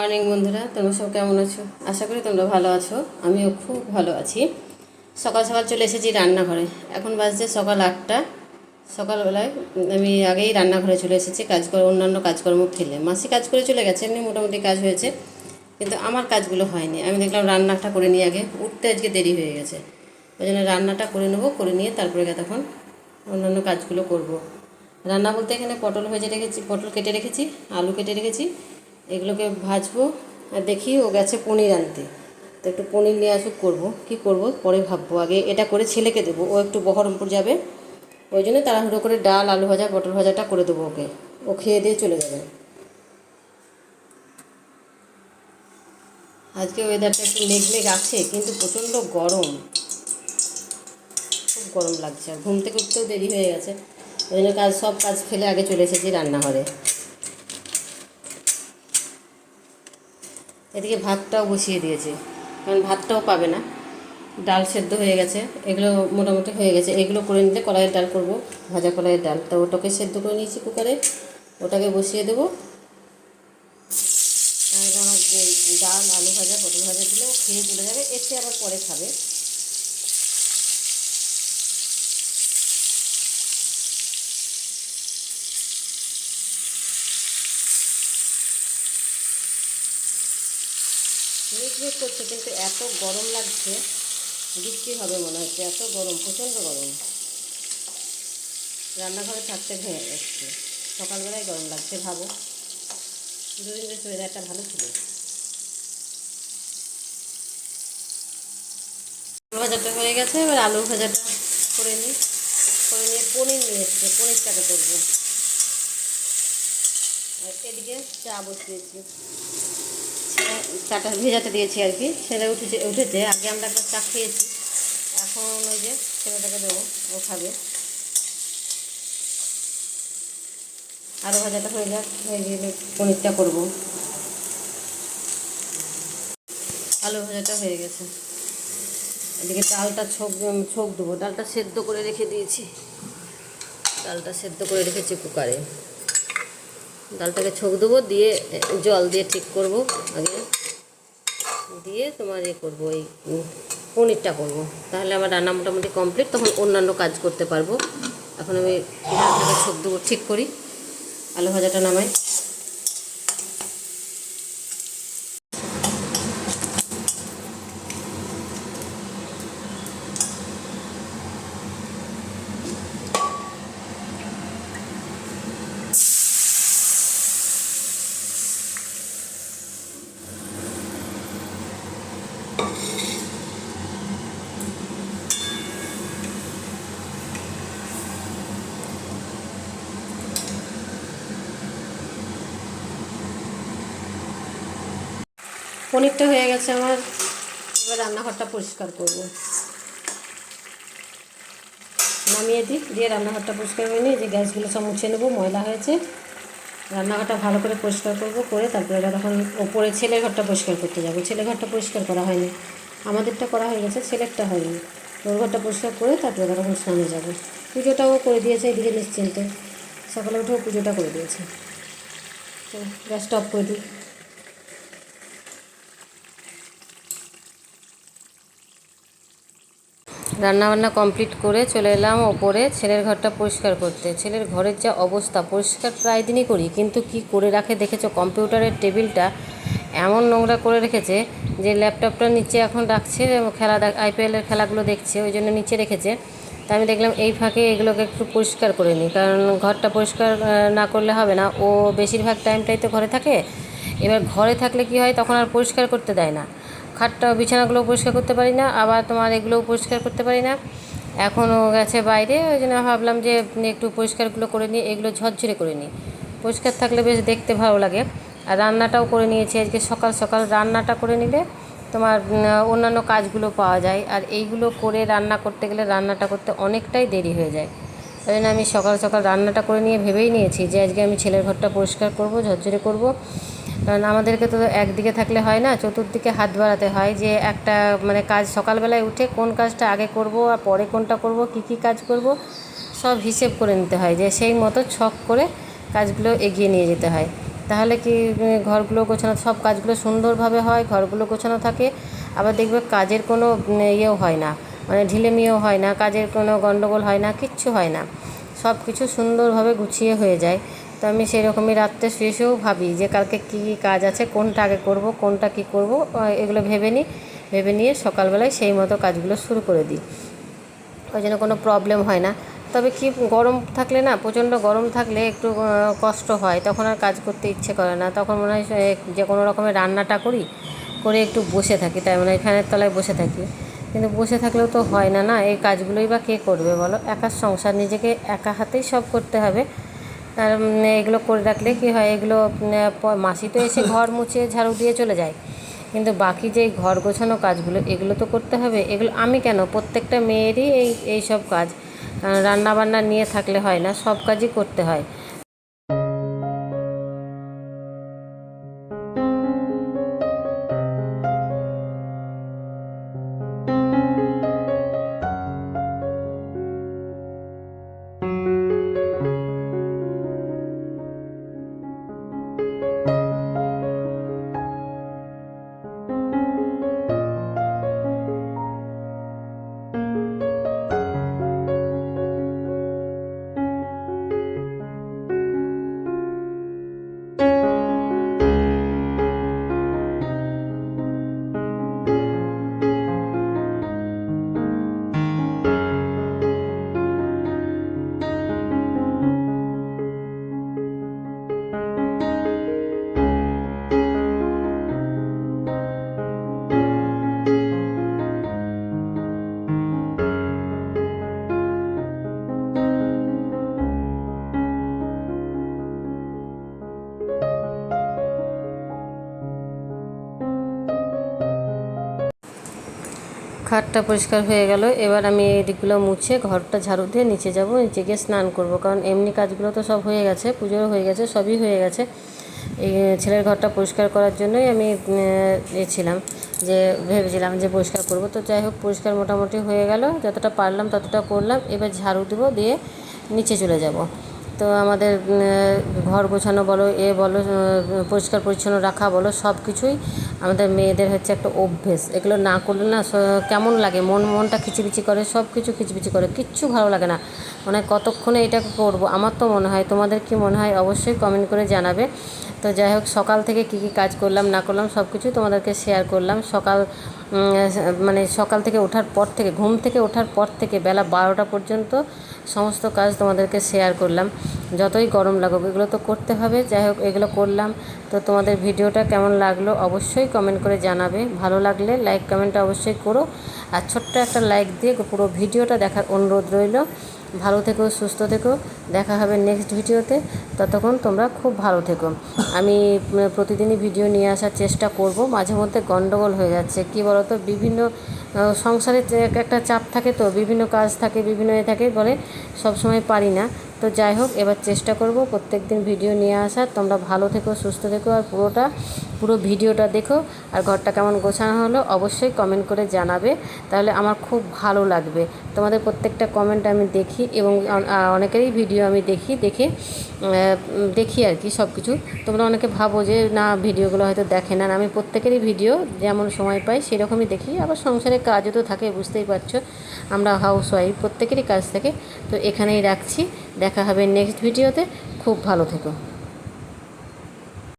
Morning বন্ধুরা, তোমরা সব কেমন আছো? আশা করি তোমরা ভালো আছো, আমিও খুব ভালো আছি। সকাল সকাল চলে এসেছি রান্নাঘরে। এখন বাজছে সকাল আটটা। সকালবেলায় আমি আগেই রান্নাঘরে চলে এসেছি কাজ করে অন্যান্য কাজকর্ম ফেলে মাসি কাজ করে চলে গেছে, এমনি মোটামুটি কাজ হয়েছে। কিন্তু আমার কাজগুলো হয়নি। আমি দেখলাম রান্নাটা করে নিয়ে আগে। উঠতে আজকে দেরি হয়ে গেছে। ওই জন্য রান্নাটা করে নেব, করে নিয়ে তারপরে তখন অন্যান্য কাজগুলো করব। রান্না বলতে এখানে পটল ভেজে রেখেছি, পটল কেটে রেখেছি, আলু কেটে রেখেছি। এগুলোকে ভাজবো আর দেখি ও গেছে পনির আনতে। তো একটু পনির নিয়ে আসুক, করব। কী করব? পরে ভাববো। আগে এটা করে ছেলেকে দেবো। ও একটু বহরমপুর যাবে। ওই জন্য তাড়াহুড়ো করে ডাল, আলু ভাজা, পটল ভাজাটা করে দেবো ওকে। ও খেয়ে দিয়ে চলে যাবে। আজকে ওয়েদারটা একটু মেঘ মেঘ আছে, কিন্তু প্রচণ্ড গরম। খুব গরম লাগছে। আর ঘুম থেকে উঠতেও দেরি হয়ে গেছে। ওই জন্য কাজ সব কাজ ফেলে আগে চলে এসেছি রান্নাঘরে। এদিকে ভাতটাও বসিয়ে দিয়েছে। কারণ ভাতটাও পাবে না। ডাল সেদ্ধ হয়ে গেছে। এগুলো মোটামুটি হয়ে গেছে। এগুলো করে নিতে কলাইয়ের ডাল করব। ভাজা কলাইয়ের ডাল। তো ওটাকে সেদ্ধ করে নিয়েছি কুকারে। ওটাকে বসিয়ে দেবো। তাহলে আমার ডাল, আলু ভাজা, পটল ভাজা দিলেও খেয়ে চলে যাবে। এসে আবার পরে খাবে। মেঘ করছে, কিন্তু এত গরম লাগছে বৃষ্টি হবে মনে হচ্ছে, এত গরম, প্রচণ্ড গরম। রান্নাঘরে থাকতে ভেঙে যাচ্ছে সকালবেলায় গরম লাগছে, ভাবো। দুদিন বেশ ওয়েদারটা ভালো ছিল। ভাজাটা হয়ে গেছে, এবার আলু ভাজাটা করে নিই। করে নিয়ে পনির নিয়ে এসছে, পনিরটাকে করব। আর এদিকে চা বসিয়েছি। চাটা ভেজাতে দিয়েছি আর কি। ছেলে উঠেছে উঠেছে, আগে আমরা একটা চা খেয়েছি। এখন ওই যে ছেলেটাকে দেবো, ও খাবে। আরও ভাজাটা হয়ে যাক, হয়ে গেলে পনিরটা করব। আলু ভাজাটা হয়ে গেছে। এদিকে ডালটা ছোক ছোক দেবো। ডালটা সেদ্ধ করে রেখে দিয়েছি। ডালটা সেদ্ধ করে রেখেছি কুকারে। ডালটাকে ছোক দেবো, দিয়ে জল দিয়ে ঠিক করব। আগে দিয়ে তোমার ইয়ে করব এই পনিরটা করব। তাহলে আমার রান্না মোটামুটি কমপ্লিট, তখন অন্যান্য কাজ করতে পারব। এখন আমি ডালটাকে ছোক দেবো, ঠিক করি। আলু ভাজাটা নামাই। পনিরটা হয়ে গেছে আমার। এবার রান্নাঘরটা পরিষ্কার করব। নামিয়ে দিই, দিয়ে রান্নাঘরটা পরিষ্কার করে নিয়ে যে গ্যাসগুলো সব মুছে নেব, ময়লা হয়েছে। রান্নাঘরটা ভালো করে পরিষ্কার করব, করে তারপরে তখন ওপরে ছেলের ঘরটা পরিষ্কার করতে যাব। ছেলের ঘরটা পরিষ্কার করা হয়নি। আমাদেরটা করা হয়ে গেছে, ছেলেরটা হয়নি। ওর ঘরটা পরিষ্কার করে তারপরে তখন স্নানে যাব। পুজোটাও করে দিয়েছে এদিকে নিশ্চিন্তে। সকালে উঠেও পুজোটা করে দিয়েছে। তো গ্যাসটা অফ করে দিই। রান্নাবান্না কমপ্লিট করে চলে এলাম ওপরে, ছেলের ঘরটা পরিষ্কার করতে। ছেলের ঘরের যা অবস্থা, পরিষ্কার প্রায় দিনই করি, কিন্তু কি করে রাখে দেখেছ? কম্পিউটারের টেবিলটা এমন নোংরা করে রেখেছে যে ল্যাপটপটা নিচে এখন রাখছে, খেলা আইপিএলের খেলাগুলো দেখছে, ওই জন্য নিচে রেখেছে। তা আমি দেখলাম এই ফাঁকে এগুলোকে একটু পরিষ্কার করে নিই, কারণ ঘরটা পরিষ্কার না করলে হবে না। ও বেশিরভাগ টাইমটাই তো ঘরে থাকে। এবার ঘরে থাকলে কি হয়, তখন আর পরিষ্কার করতে দেয় না। খাটটা, বিছানাগুলো পরিষ্কার করতে পারি না, আবার তোমার এগুলোও পরিষ্কার করতে পারি না। এখনও গেছে বাইরে, ওই জন্য ভাবলাম যে একটু পরিষ্কারগুলো করে নিই, এগুলো ঝরঝরে করে নিই। পরিষ্কার থাকলে বেশ দেখতে ভালো লাগে। আর রান্নাটাও করে নিয়েছি আজকে সকাল সকাল, রান্নাটা করে নিলে তোমার অন্যান্য কাজগুলো পাওয়া যায়। আর এইগুলো করে রান্না করতে গেলে রান্নাটা করতে অনেকটাই দেরি হয়ে যায়। ওই জন্য আমি সকাল সকাল রান্নাটা করে নিয়ে ভেবেই নিয়েছি যে আজকে আমি ছেলের ঘরটা পরিষ্কার করব, ঝরঝরে করব। কারণ আমাদেরকে তো একদিকে থাকলে হয় না, চতুর্দিকে হাত বাড়াতে হয় যে একটা মানে কাজ সকালবেলায় উঠে কোন কাজটা আগে করব আর পরে কোনটা করব, কি কি কাজ করব, সব হিসেব করে নিতে হয় যে সেই মতো ছক করে কাজগুলো এগিয়ে নিয়ে যেতে হয়। তাহলে কি ঘরগুলো গোছানো, সব কাজগুলো সুন্দরভাবে হয়, ঘরগুলো গোছানো থাকে, আবার দেখবে কাজের কোনো ইয়েও হয় না মানে ঢিলেমিও হয় না, কাজের কোনো গণ্ডগোল হয় না, কিচ্ছু হয় না। সব কিছু সুন্দরভাবে গুছিয়ে হয়ে যায়। তো আমি সেই রকমই রাত্রে শুয়ে শুয়েও ভাবি যে কালকে কী কী কাজ আছে, কোনটা আগে করব, কোনটা কী করব এগুলো ভেবে নিই। ভেবে নিয়ে সকালবেলায় সেই মতো কাজগুলো শুরু করে দিই। ওই জন্য কোনো প্রবলেম হয় না। তবে কি গরম থাকলে না, প্রচণ্ড গরম থাকলে একটু কষ্ট হয়। তখন আর কাজ করতে ইচ্ছে করে না। তখন মনে হয় যে কোনো রকমের রান্নাটা করি, করে একটু বসে থাকি। তাই মানে ফ্যানের তলায় বসে থাকি। কিন্তু বসে থাকলেও তো হয় না না? এই কাজগুলোই বা কে করবে বলো? একার সংসার নিজেকে একা হাতেই সব করতে হবে। আর এগুলো করে রাখলে কী হয়, এগুলো মাসি তো এসে ঘর মুছে ঝাড়ু দিয়ে চলে যায়। কিন্তু বাকি যে ঘর গোছানো কাজগুলো, এগুলো তো করতে হবে। এগুলো, আমি কেন? প্রত্যেকটা মেয়েরই এই এই সব কাজ রান্না বান্না নিয়ে থাকলে হয় না, সব কাজই করতে হয়। খাটটা পরিষ্কার হয়ে গেল। এবার আমি এই দিকগুলো মুছে ঘরটা ঝাড়ু দিয়ে নিচে যাব, নিচে গিয়ে স্নান করব। কারণ এমনি কাজগুলো তো সব হয়ে গেছে, পুজোও হয়ে গেছে, সবই হয়ে গেছে। এই ছেলের ঘরটা পরিষ্কার করার জন্যই আমি এ ছিলাম। যে, ভেবেছিলাম যে পরিষ্কার করব। তো যাই হোক, পরিষ্কার মোটামুটি হয়ে গেল। যতটা পারলাম ততটা করলাম। এবার ঝাড়ু দেবো দিয়ে নিচে চলে যাব। তো আমাদের ঘর গোছানো বলো, এ বলো পরিষ্কার পরিচ্ছন্ন রাখা বলো, সব কিছুই আমাদের মেয়েদের হচ্ছে একটা অভ্যেস। এগুলো না করলে না কেমন লাগে? মন, মনটা খিচিবিচি করে, সব কিছু খিচিবিচি করে, কিচ্ছু ভালো লাগে না। মানে কতক্ষণে এটা করব? আমার তো মনে হয়, তোমাদের কি মনে হয় অবশ্যই কমেন্ট করে জানাবে। তো যাই হোক, সকাল থেকে কী কী কাজ করলাম, না করলাম, সব কিছুই তোমাদেরকে শেয়ার করলাম। সকাল মানে সকাল থেকে ওঠার পর থেকে, ঘুম থেকে ওঠার পর থেকে বেলা বারোটা পর্যন্ত সমস্ত কাজ তোমাদেরকে শেয়ার করলাম। যতই গরম লাগুক, এগুলো তো করতে হবে। যাই হোক, এগুলো করলাম। তো তোমাদের ভিডিওটা কেমন লাগল অবশ্যই কমেন্ট করে জানাবে। ভালো লাগলে লাইক কমেন্টটা অবশ্যই করো। আর ছোট্ট একটা লাইক দিয়ে পুরো ভিডিওটা দেখার অনুরোধ রইল। ভালো থেকো, সুস্থ থেকো। দেখা হবে নেক্সট ভিডিওতে। ততক্ষণ তোমরা খুব ভালো থেকো। আমি প্রতিদিনই ভিডিও নিয়ে আসার চেষ্টা করব। মাঝে মধ্যে গণ্ডগোল হয়ে যাচ্ছে। কি তো বিভিন্ন সংসারের সংসারে এক একটা চাপ থাকে তো, বিভিন্ন কাজ থাকে, বিভিন্ন এ থাকে বলে সবসময় পারি না। তো যাই হোক, এবার চেষ্টা করব প্রত্যেক দিন ভিডিও নিয়ে আসার। তোমরা ভালো থেকো, সুস্থ থেকো, আর পুরোটা, পুরো ভিডিওটা দেখো। আর ঘরটা কেমন গোছানো হলো অবশ্যই কমেন্ট করে জানাবে। তাহলে আমার খুব ভালো লাগবে। তোমাদের প্রত্যেকটা কমেন্ট আমি দেখি এবং অনেকেরই ভিডিও আমি দেখি, দেখে দেখি আর কি সব কিছু তোমরা অনেকে ভাবো যে, না, ভিডিওগুলো হয়তো দেখে না। আমি প্রত্যেকেরই ভিডিও যেমন সময় পাই সেরকমই দেখি। আবার সংসারে কাজও তো থাকে, বুঝতেই পারছ। আমরা হাউস ওয়াইফ প্রত্যেকেরই কাজ থাকে। তো এখানেই রাখছি। দেখা হবে নেক্সট ভিডিওতে খুব ভালো থেকো।